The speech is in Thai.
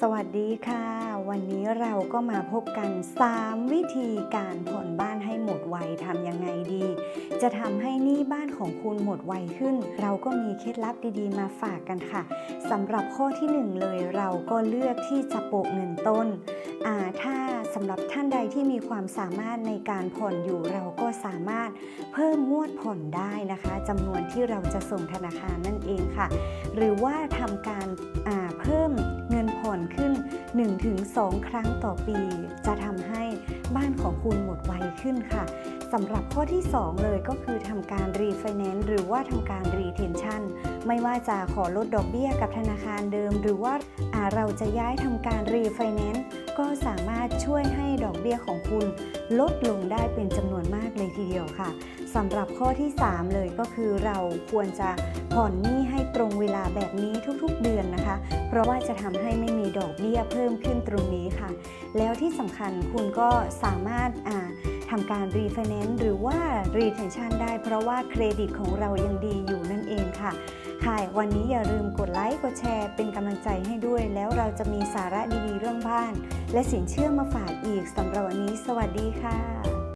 สวัสดีค่ะ วันนี้เราก็มาพบกัน 3 วิธีการผ่อนบ้านให้หมดไวทำยังไงดี จะทำให้หนี้บ้านของคุณหมดไวขึ้น เราก็มีเคล็ดลับดีๆ มาฝากกันค่ะสำหรับข้อที่ 1 เลยเราก็เลือกที่จะโปะเงินต้น ถ้าสำหรับท่านใดที่มีความสามารถในการผ่อนอยู่เราก็สามารถเพิ่มงวดผ่อนได้นะคะจำนวนที่เราจะส่งธนาคารนั่นเองค่ะ หรือว่าทำการเพิ่มเงินผ่อนขึ้น 1-2 ครั้งต่อปี จะทำให้บ้านของคุณหมดไวขึ้นค่ะสำหรับข้อที่ 2 เลยก็คือทำการรีไฟแนนซ์หรือว่าทำการรีเทนชั่นไม่ว่าจะขอลดดอกเบี้ยกับธนาคารเดิม หรือว่าเราจะย้ายทำการรีไฟแนนซ์ ก็สามารถช่วยให้ดอกเบี้ยของคุณลดลงได้เป็นจำนวนมากเลยทีเดียวค่ะสำหรับข้อที่ 3 เลยก็คือเราควรจะผ่อนหนี้ให้ตรงเวลาแบบนี้ทุกๆเดือนนะคะ เพราะว่าจะทำให้ไม่มีดอกเบี้ยเพิ่มขึ้นตรงนี้ค่ะ แล้วที่สำคัญคุณก็สามารถอ่าทำการรีไฟแนนซ์หรือว่า retention ได้เพราะว่าเครดิตของเรายังดีอยู่นั่นเองค่ะ ค่ะวันนี้อย่าลืมกดไลค์กดแชร์ เป็นกำลังใจให้ด้วย แล้วเราจะมีสาระดีๆเรื่องบ้าน และสินเชื่อมาฝากอีกสำหรับวันนี้ สวัสดีค่ะ